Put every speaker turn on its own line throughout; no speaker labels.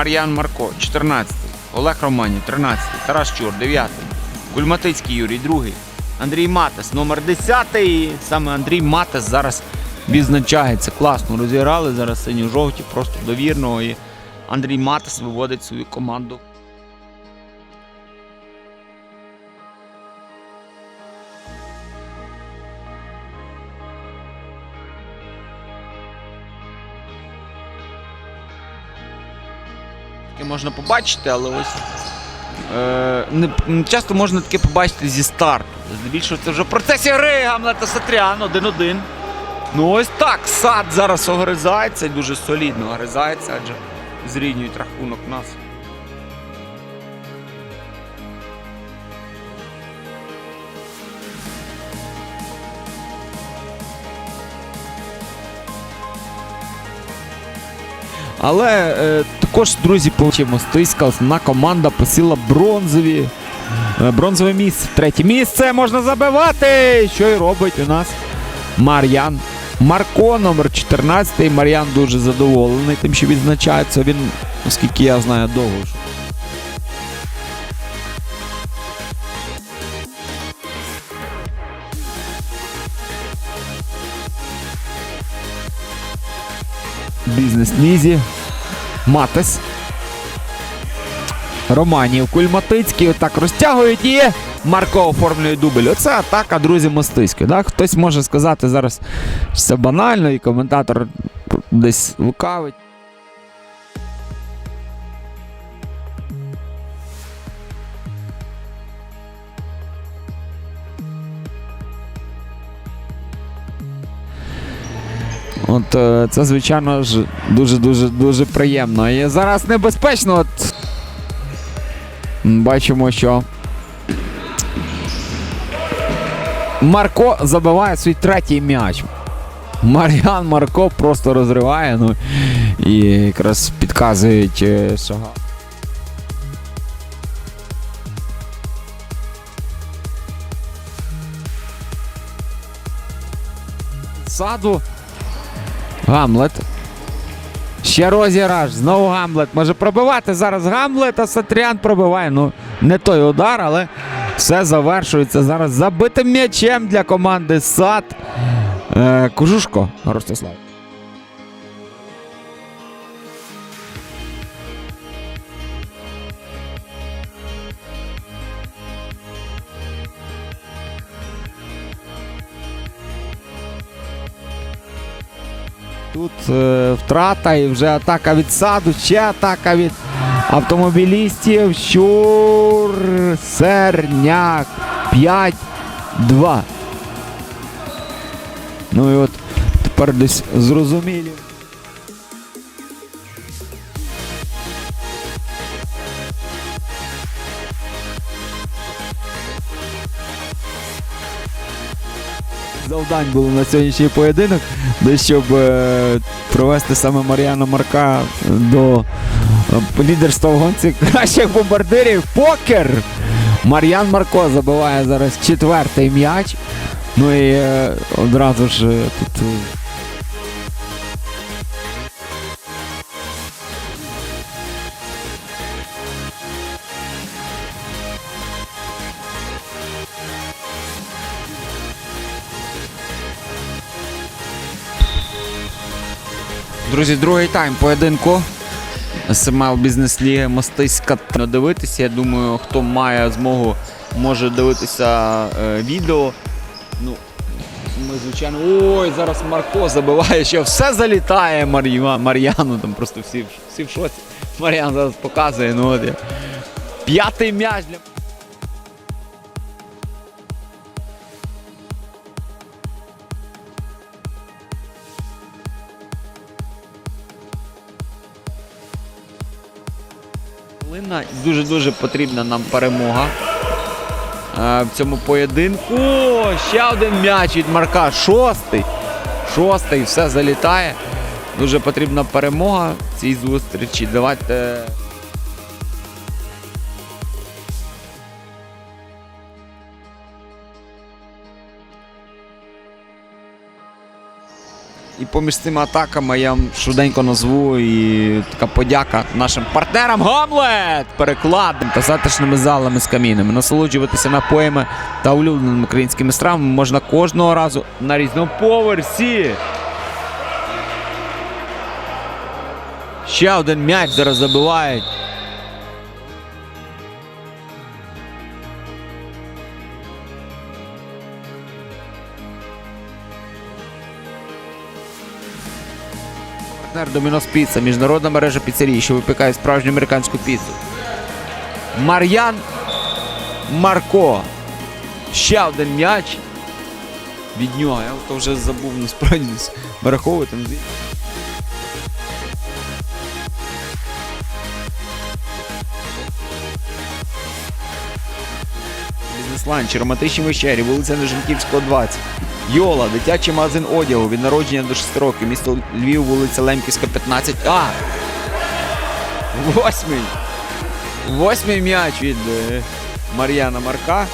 Мар'ян Марко, 14. Олег Романів, 13. Тарас Чур, 9. Кульматицький Юрій, 2. Андрій Матес, номер 10. Саме Андрій Матес зараз відзначається. Класно розіграли зараз синьо-жовті, просто довірно. І Андрій Матес виводить свою команду. Таке можна побачити, але ось е, не, часто можна таке побачити зі старту. Здебільшого це вже в процесі гри Гамлета Сатрян 1-1. Ну ось так. Сад зараз огризається, дуже солідно огризається, адже зрівнюють рахунок нас. Але е, також, друзі, получимо стиска. На команда посіла бронзові. е, Бронзове місце. Третє місце можна забивати. Що й робить у нас Мар'ян. Марко, номер 14. Мар'ян дуже задоволений тим, що відзначається. Він, оскільки я знаю, довго. Ж. Бізнес Нізі. Матес. Романів Кульматицький отак розтягують і Марко оформлює дубль. Оце атака, друзі, Мостиської. Так? Хтось може сказати зараз що це банально, і коментатор десь лукавить. От е, це, звичайно ж, дуже-дуже дуже приємно. І зараз небезпечно. От, бачимо, що Марко забиває свій третій м'яч. Мар'ян Марко просто розриває. Ну, і якраз підказують е, Шага. Саду. Гамлет. Ще розіграш. Знову Гамлет. Може пробивати зараз Гамлет, а Сатріан пробиває. Ну, не той удар, але все завершується зараз забитим м'ячем для команди Сад. Е, Кожушко Ростислав. Тут е, втрата і вже атака від саду, ще атака від автомобілістів. Щур Серняк 5-2. Ну і от тепер десь зрозумілі. Завдань було на сьогоднішній поєдинок, де щоб е, провести саме Мар'яна Марка до е, лідерства в гонці кращих бомбардирів. Покер! Мар'ян Марко забиває зараз четвертий м'яч. Ну і е, одразу ж тут. Друзі, другий тайм поєдинку. СМЛ Бізнес Ліги Мостиська. Дивитися. Я думаю, хто має змогу, може дивитися е, відео. Ну, ми, звичайно. Ой, зараз Марко забиває, що все залітає Мар'я- Мар'яну. Там просто всі, всі в шоці. Мар'ян зараз показує. Ну, от, я. П'ятий м'яч для. Хвилина. Дуже-дуже потрібна нам перемога е, в цьому поєдинку. О, ще один м'яч від Марка. Шостий. Шостий, все залітає. Дуже потрібна перемога в цій зустрічі. Давайте. І поміж цими атаками я вам швиденько назву і така подяка нашим партнерам Гамлет! Перекладом та затишними залами з камінами. Насолоджуватися напоями та улюбленими українськими стравами можна кожного разу на різному поверсі. Ще один м'яч зараз забивають. Партнер Домінос Піца, міжнародна мережа піцерій, що випікає справжню американську піцу. Мар'ян Марко. Ще один м'яч. Від нього. Я то вже забув насправді враховувати. Бізнес-ланч, романтичні вечері, вулиця Нежинківського, 20. Йола, дитячий магазин одягу від народження до 6 років. Місто Львів, вулиця Лемківська, 15. А! Восьмий. Восьмий м'яч від е, Мар'яна Марка.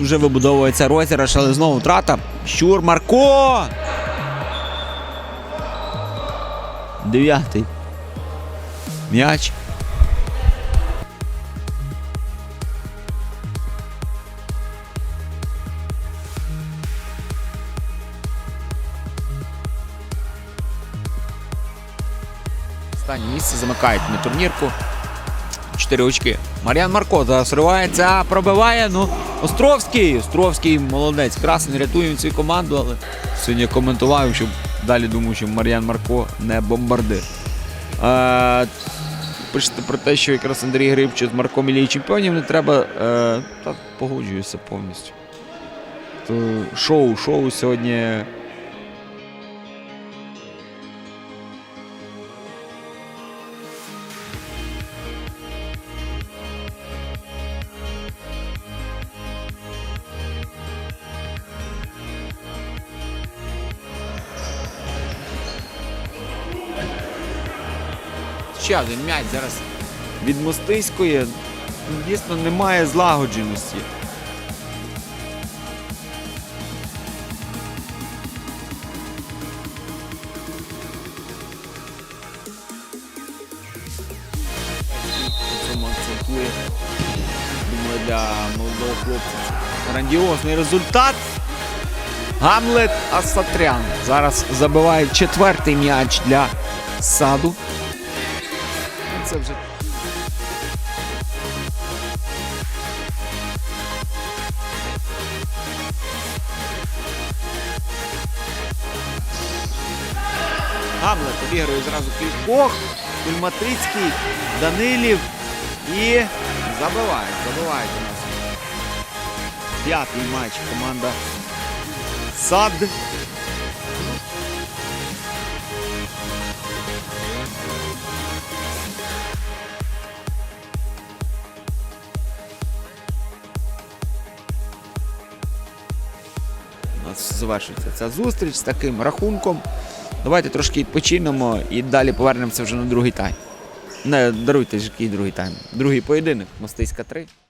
Вже вибудовується розіграш, але знову втрата. Щур Марко! Дев'ятий. М'яч. Останнє місце замикають на турнірку. Чотири очки. Мар'ян Марко зараз ривається, пробиває. Ну, Островський. Островський молодець. Красень рятує свою команду, але сьогодні коментував, що далі думаю, що Мар'ян Марко не бомбардир. Е, пишете про те, що якраз Андрій Грибчик з Марком Ілії чемпіонів не треба. Е, та погоджуюся повністю. То шоу, шоу сьогодні. Ще один м'яч зараз від Мостиської. Ну, Дійсно, немає злагодженості. Цьому акцентує. Думаю, для молодого хлопця. Грандіозний результат. Гамлет Асатрян. Зараз забиває четвертий м'яч для саду. Це вже. Гамлет обігрує зразу кількох. Кульматрицький, Данилів і забивають. Забивають у нас. П'ятий матч команда Сад. Завершується ця зустріч з таким рахунком. Давайте трошки відпочинемо і далі повернемося вже на другий тайм. Не даруйте ж який другий тайм. Другий поєдинок. Мостиська 3.